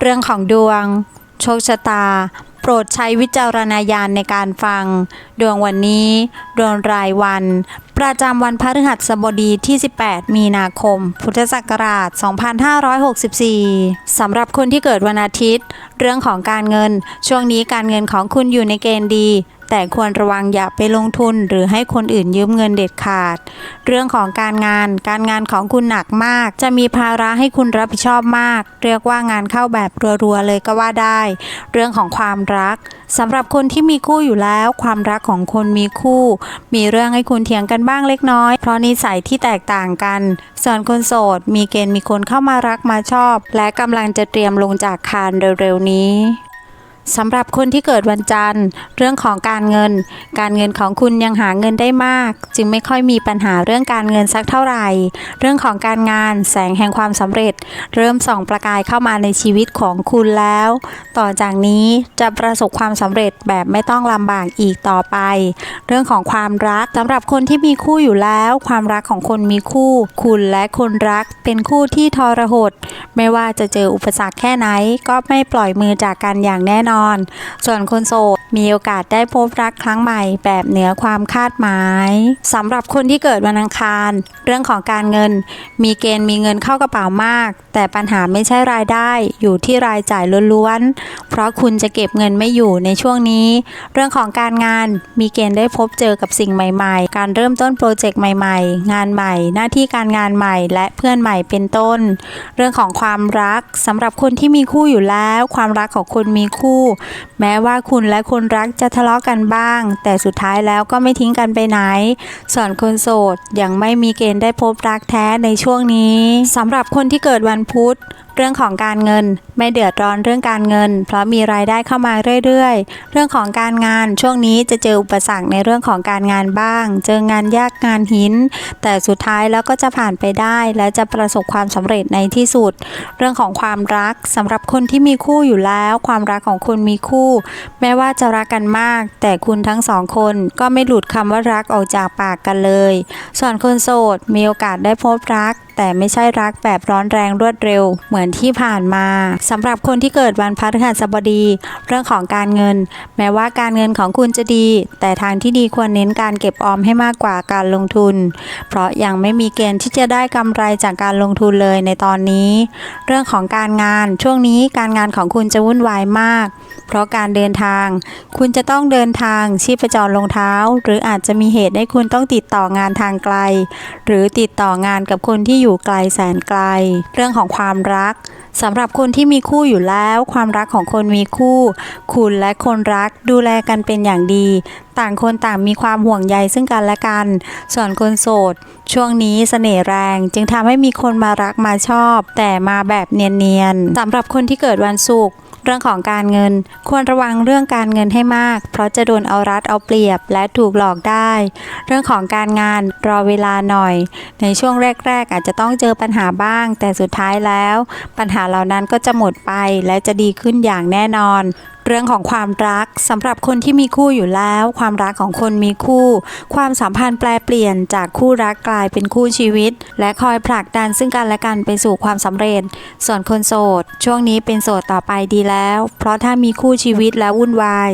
เรื่องของดวง โชคชะตา โปรดใช้วิจารณญาณในการฟัง ดวงวันนี้ ดวงรายวัน ประจำวันพฤหัสบดีที่ 18 มีนาคม พุทธศักราช 2564 สำหรับคนที่เกิดวันอาทิตย์ เรื่องของการเงิน ช่วงนี้การเงินของคุณอยู่ในเกณฑ์ดี แต่ควรระวังอย่าไปลงทุนหรือให้คนอื่นยืมเงินเด็ดขาด เรื่องของการงาน การงานของคุณหนักมาก จะมีภาระให้คุณรับผิดชอบมาก เรียกว่างานเข้าแบบรัวๆเลยก็ว่าได้ เรื่องของความรักสำหรับคนที่มีคู่อยู่แล้ว ความรักของคนมีคู่ มีเรื่องให้คุณเถียงกันบ้างเล็กน้อย เพราะนิสัยที่แตกต่างกัน ส่วนคนโสด มีเกณฑ์มีคนเข้ามารักมาชอบ และกำลังจะเตรียมลงจากคานเร็วๆนี้ สำหรับคนที่เกิดวันจันทร์ เรื่องของการเงิน การเงินของคุณยังหาเงินได้มาก จึงไม่ค่อยมีปัญหาเรื่องการเงินสักเท่าไหร่ เรื่องของการงานแสงแห่งความสำเร็จ เริ่มส่องประกายเข้ามาในชีวิตของคุณแล้ว ต่อจากนี้จะประสบความสำเร็จแบบไม่ต้องลำบากอีกต่อไป เรื่องของความรักสำหรับคนที่มีคู่อยู่แล้ว ความรักของคนมีคู่ คุณและคนรักเป็นคู่ที่ทรหดไม่ว่าจะเจออุปสรรคแค่ไหน ก็ไม่ปล่อยมือจากกันอย่างแน่นอนส่วนคนโสดมีโอกาสได้พบรักครั้งใหม่แบบเหนือความคาดหมายสำหรับคนที่เกิดวันอังคาร เรื่องของการเงิน มีเกณฑ์มีเงินเข้ากระเป๋ามาก แต่ปัญหาไม่ใช่รายได้อยู่ที่รายจ่ายล้วนๆ เพราะคุณจะเก็บเงินไม่อยู่ในช่วงนี้ เรื่องของการงานมีเกณฑ์ได้พบเจอกับสิ่งใหม่ๆ การเริ่มต้นโปรเจกต์ใหม่ๆ งานใหม่ หน้าที่การงานใหม่ และเพื่อนใหม่เป็นต้น เรื่องของความรักสำหรับคนที่มีคู่อยู่แล้ว ความรักของคนมีคู่แม้ว่าคุณและคนรักจะทะเลาะกันบ้าง แต่สุดท้ายแล้วก็ไม่ทิ้งกันไปไหน ส่วนคนโสดยังไม่มีเกณฑ์ได้พบรักแท้ในช่วงนี้สำหรับคนที่เกิดวันพุธเรื่องของการเงินไม่เดือดร้อนเรื่องการเงิน เพราะมีรายได้เข้ามาเรื่อยๆ เรื่องของการงานช่วงนี้จะเจออุปสรรคในเรื่องของการงานบ้าง เจองานยากงานหิน แต่สุดท้ายแล้วก็จะผ่านไปได้ และจะประสบความสำเร็จในที่สุด เรื่องของความรักสำหรับคนที่มีคู่อยู่แล้ว ความรักของคนมีคู่ แม้ว่าจะรักกันมาก แต่คุณทั้งสองคนก็ไม่หลุดคำว่ารักออกจากปากกันเลย ส่วนคนโสดมีโอกาสได้พบรัก แต่ไม่ใช่รักแบบร้อนแรงรวดเร็วเหมือนที่ผ่านมาสำหรับคนที่เกิดวันพฤหัสบดี เรื่องของการเงิน แม้ว่าการเงินของคุณจะดี แต่ทางที่ดีควรเน้นการเก็บออมให้มากกว่าการลงทุน เพราะยังไม่มีเกณฑ์ที่จะได้กำไรจากการลงทุนเลยในตอนนี้ เรื่องของการงานช่วงนี้การงานของคุณจะวุ่นวายมาก เพราะการเดินทาง คุณจะต้องเดินทางชีพจรลงเท้า หรืออาจจะมีเหตุให้คุณต้องติดต่องานทางไกล หรือติดต่องานกับคนที่อยู่อยู่ไกลแสนไกล เรื่องของความรักสำหรับคนที่มีคู่อยู่แล้ว ความรักของคนมีคู่ คุณและคนรักดูแลกันเป็นอย่างดี ต่างคนต่างมีความห่วงใยซึ่งกันและกัน ส่วนคนโสด ช่วงนี้เสน่ห์แรง จึงทำให้มีคนมารักมาชอบ แต่มาแบบเนียนๆสำหรับคนที่เกิดวันศุกร์ เรื่องของการเงินควรระวังเรื่องการเงินให้มาก เพราะจะโดนเอารัดเอาเปรียบและถูกหลอกได้ เรื่องของการงานรอเวลาหน่อย ในช่วงแรก ๆ อาจจะต้องเจอปัญหาบ้าง แต่สุดท้ายแล้ว ปัญหาเหล่านั้นก็จะหมดไปและจะดีขึ้นอย่างแน่นอน เรื่องของความรักสำหรับคนที่มีคู่อยู่แล้ว ความรักของคนมีคู่ ความสัมพันธ์แปลเปลี่ยนจากคู่รักกลายเป็นคู่ชีวิต และคอยผลักดันซึ่งกันและกันไปสู่ความสำเร็จ ส่วนคนโสด ช่วงนี้เป็นโสดต่อไปดีแล้ว เพราะถ้ามีคู่ชีวิตแล้ววุ่นวาย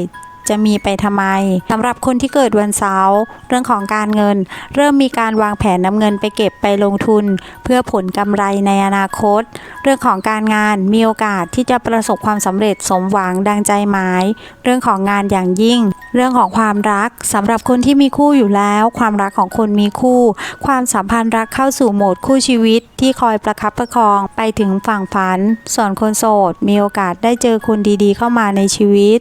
จะมีไปทำไมสำหรับคนที่เกิดวันเสาร์เรื่องของการเงิน เริ่มมีการวางแผนนำเงินไปเก็บไปลงทุน เพื่อผลกำไรในอนาคต เรื่องของการงานมีโอกาสที่จะประสบความสำเร็จสมหวังดังใจหมาย เรื่องของงานอย่างยิ่ง เรื่องของความรักสำหรับคนที่มีคู่อยู่แล้ว ความรักของคนมีคู่ ความสัมพันธ์รักเข้าสู่โหมดคู่ชีวิต ที่คอยประคับประคองไปถึงฝั่งฝัน ส่วนคนโสดมีโอกาสได้เจอคนดีๆ เข้ามาในชีวิต